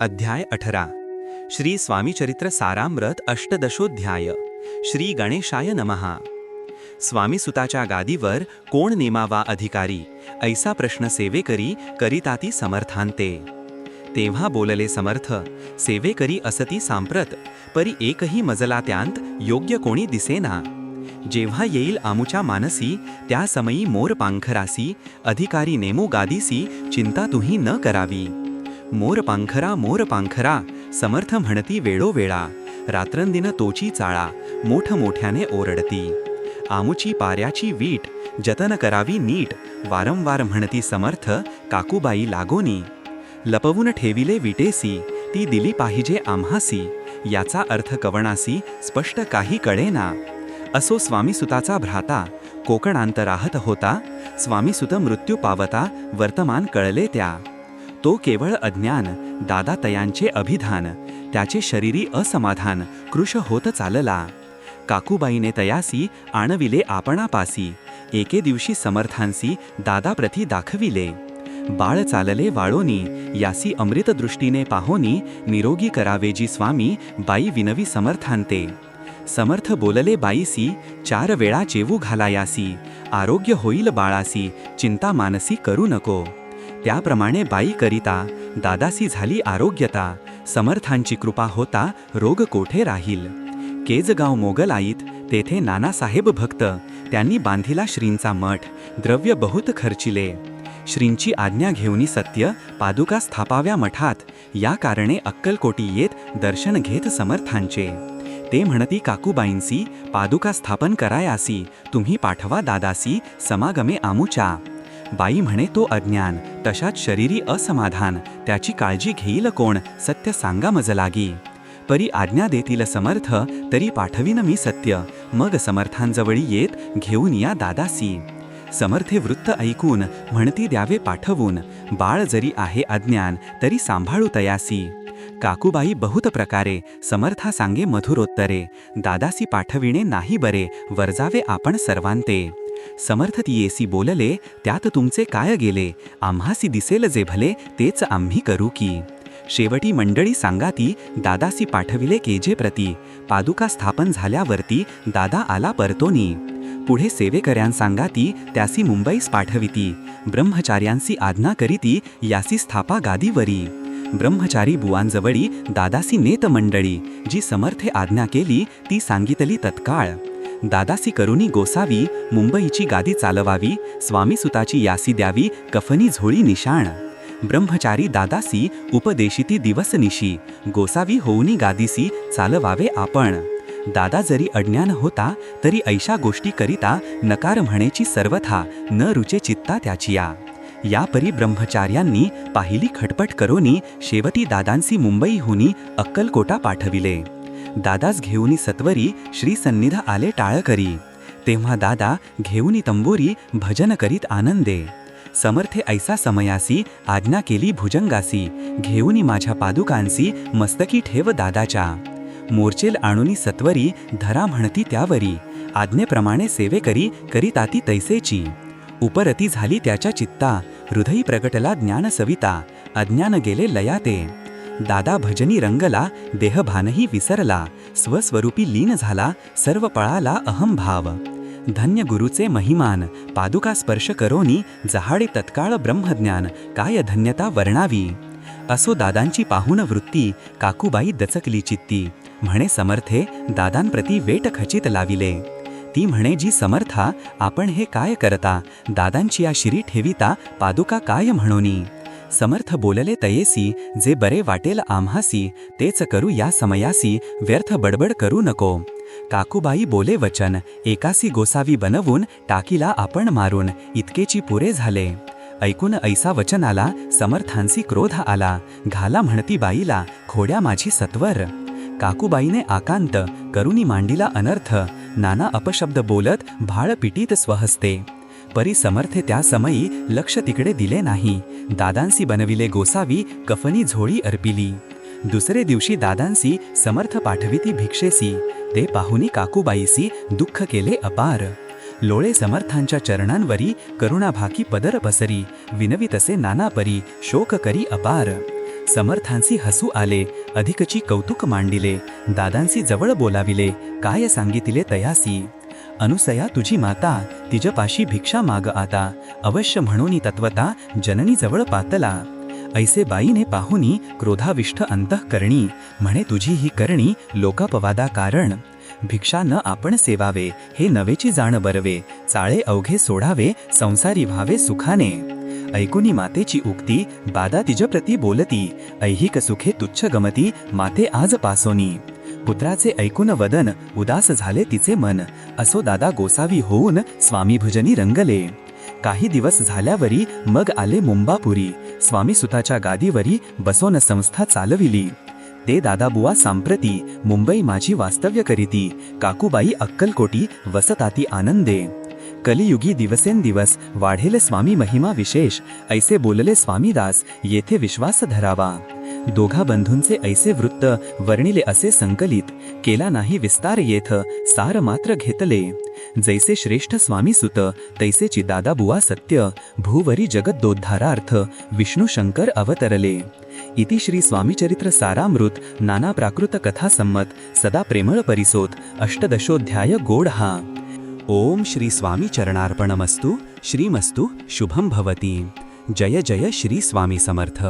अध्याय अठरा. श्री स्वामीचरित्र सारामृत अष्टदशोध्याय. श्री गणेशाय नमहा स्वामीसुताच्या गादीवर कोण नेमावा अधिकारी ऐसा प्रश्न सेवेकरी करिताती समर्थांते. तेव्हा बोलले समर्थ सेवेकरी असती सांप्रत परी एकही मजला त्यांत योग्य कोणी दिसेना. जेव्हा येईल आमुच्या मानसी त्या समयी मोर पांखरासी अधिकारी नेमू गादीसी चिंता तुही न करावी. मोर पांखरा मोर पांखरा समर्थ म्हणती वेळोवेळा रात्रंदिन तोची चाळा मोठ मोठ्याने ओरडती. आमुची पाऱ्याची वीट जतन करावी नीट. वारंवार म्हणती समर्थ काकूबाई लागोनी. लपवून ठेविले विटेसी ती दिली पाहिजे आम्हासी. याचा अर्थ कवणासी स्पष्ट काही कळेना. असो स्वामीसुताचा भ्राता कोकणांत राहत होता. स्वामीसुत मृत्यू पावता वर्तमान कळले त्या. तो केवळ अज्ञान दादा तयांचे अभिधान त्याचे शरीरी असमाधान कृश होत चालला. काकूबाईने तयासी आणविले आपणापासी एके दिवशी समर्थांसी दादा प्रती दाखविले. बाळ चालले वाळोनी यासी अमृतदृष्टीने पाहोनी निरोगी करावेजी स्वामी बाई विनवी समर्थांते. समर्थ बोलले बाईसी चार वेळा जेवू घालायासी आरोग्य होईल बाळासी चिंता मानसी करू नको. त्याप्रमाणे बाई करिता दादासी झाली आरोग्यता समर्थांची कृपा होता रोग कोठे राहील? केजगाव मोगलाईत तेथे नानासाहेब भक्त त्यांनी बांधिला श्रींचा मठ द्रव्य बहुत खर्चिले. श्रींची आज्ञा घेऊनी सत्य पादुका स्थापाव्या मठात या कारणे अक्कलकोटी येत दर्शन घेत समर्थांचे. ते म्हणती काकूबाईंसी पादुका स्थापन करायासी तुम्ही पाठवा दादासी समागमे आमुच्या. बाई म्हणे तो अज्ञान तशात शरीरी असमाधान त्याची काळजी घेईल कोण सत्य सांगा मज लागी. परी आज्ञा देतील समर्थ तरी पाठवीन मी सत्य मग समर्थांजवळी येत घेऊन या दादासी. समर्थे वृत्त ऐकून म्हणती द्यावे पाठवून बाळ जरी आहे अज्ञान तरी सांभाळू तयासी. काकूबाई बहुत प्रकारे समर्था सांगे मधुरोत्तरे दादासी पाठविणे नाही बरे वरजावे आपण सर्वांते. समर्थ ती येसी बोलले त्यात तुमचे काय गेले? आम्हासी दिसेल जे भले तेच आम्ही करू की. शेवटी मंडळी सांगाती दादासी पाठविले केजे प्रती. पादुका स्थापन झाल्यावरती दादा आला परतोनी. पुढे सेवेकऱ्यां सांगाती त्यासी मुंबईस पाठविती. ब्रह्मचार्यांसी आज्ञा करीती यासी स्थापा गादीवरी. ब्रह्मचारी बुवांजवळी दादासी नेत मंडळी जी समर्थे आज्ञा केली ती सांगितली तत्काळ. दादासी करुणी गोसावी मुंबईची गादी चालवावी स्वामीसुताची यासी द्यावी कफनी झोळी निशाण. ब्रह्मचारी दादासी उपदेशिती दिवस निशी. गोसावी होऊनी गादीसी चालवावे आपण. दादा जरी अज्ञान होता तरी ऐशा गोष्टी करिता नकार म्हणेची सर्वथा न रुचे चित्ता त्याचिया. या परी ब्रह्मचार्यांनी पाहिली खटपट करोनी शेवटी दादांसी मुंबईहुनी अक्कलकोटा पाठविले. दादास घेऊनी सत्वरी श्री सन्निध आले टाळ करी तेव्हा दादा घेऊनी तंबोरी भजन करीत आनंदे. समर्थे ऐसा समयासी आज्ञा केली भुजंगासी. घेऊनी माझ्या पादुकांसी मस्तकी ठेव दादाच्या. मोर्चेल आणुनी सत्वरी धरा म्हणती त्यावरी. आज्ञेप्रमाणे सेवे करी करीताती तैसेची. उपरती झाली त्याच्या चित्ता. हृदयी प्रगटला ज्ञान सविता अज्ञान गेले लयाते. दादा भजनी रंगला देहभानही विसरला स्वस्वरूपी लीन झाला सर्व पळाला अहंभाव धन्य गुरुचे महिमान पादुका स्पर्श करोनी जहाडे तत्काळ ब्रह्मज्ञान काय धन्यता वर्णावी. असो दादांची पाहुण वृत्ती काकूबाई दचकली चित्ती. म्हणे समर्थे दादांप्रती वेट खचित लाविले. ती म्हणे जी समर्था आपण हे काय करता? दादांची या शिरी ठेविता पादुका काय म्हणोनी? समर्थ बोलले तयेसी जे बरे वाटेल आम्हासी तेच करू या समयासी व्यर्थ बडबड करू नको. काकूबाई बोले वचन एकासी गोसावी बनवून टाकीला आपण मारून इतकेची पुरे झाले. ऐकून ऐसा वचनाला समर्थांसी क्रोध आला घाला म्हणती बाईला खोड्या माझी सत्वर. काकूबाईने आकांत करुणी मांडीला अनर्थ नाना अपशब्द बोलत भाळ पिटीत स्वहस्ते. परिसमर्थे त्या समयी लक्ष तिकडे दिले नाही. दादांसी बनविले गोसावी कफनी झोळी अर्पिली. दुसरे दिवशी दादांसी समर्थ पाठविती भिक्षेसी. ते पाहुनी काकूबाईसी दुःख केले अपार. लोळे समर्थांच्या चरणांवरी करुणाभाकी पदर पसरी. विनवी तसे नाना परी शोक करी अपार. समर्थांसी हसू आले अधिकची कौतुक मांडिले. दादांसी जवळ बोलाविले काय सांगितले तयासी? अनुसया तुझी माता तिजपाशी भिक्षा माग आता. अवश्य म्हणून तत्वता जननी जवळ पातला. ऐसे बाईने पाहुनी क्रोधाविष्ठ अंतःकरणी. म्हणे तुझी ही करणी लोकापवादा कारण. भिक्षा न आपण सेवावे हे नवेची जाण बरवे. चाळे अवघे सोडावे संसारी व्हावे सुखाने. ऐकुनी मातेची उक्ती बादा तिजप्रती बोलती. ऐहिक सुखे तुच्छ गमती माते आज पासोनी. पुत्राचे ऐकून वदन उदास झाले तिचे मन. असो दादा गोसावी होऊन स्वामी भजनी रंगले. काही दिवस झाल्यावरी मग आले मुंबापुरी. स्वामी सुताच्या गादीवरी बसोन संस्था चालविली. ते दादाबुवा सांप्रती मुंबई माझी वास्तव्य करीती. काकूबाई अक्कलकोटी वसताती आनंदे. कलियुगी दिवसेंदिवस वाढेल स्वामी महिमा विशेष. ऐसे बोलले स्वामीदास येथे विश्वास धरावा. दोघा बंधूंचे ऐसे वृत्त वर्णिले असे संकलित केला नाही विस्तार येथ सार मात्र घेतले. जैसे श्रेष्ठ स्वामी सुत तैसे चिदादा बुवा सत्य भूवरी जगद्दोद्धारार्थ विष्णू शंकर अवतरले. इति श्री स्वामीचरित्र सारामृत नाना प्राकृत कथा संमत सदा प्रेमळ परिसोत अष्टदशोध्याय गोड हा. ओम श्री स्वामी चरणार्पणमस्तु श्रीमस्तु शुभम भवती. जय जय श्री स्वामी समर्थ.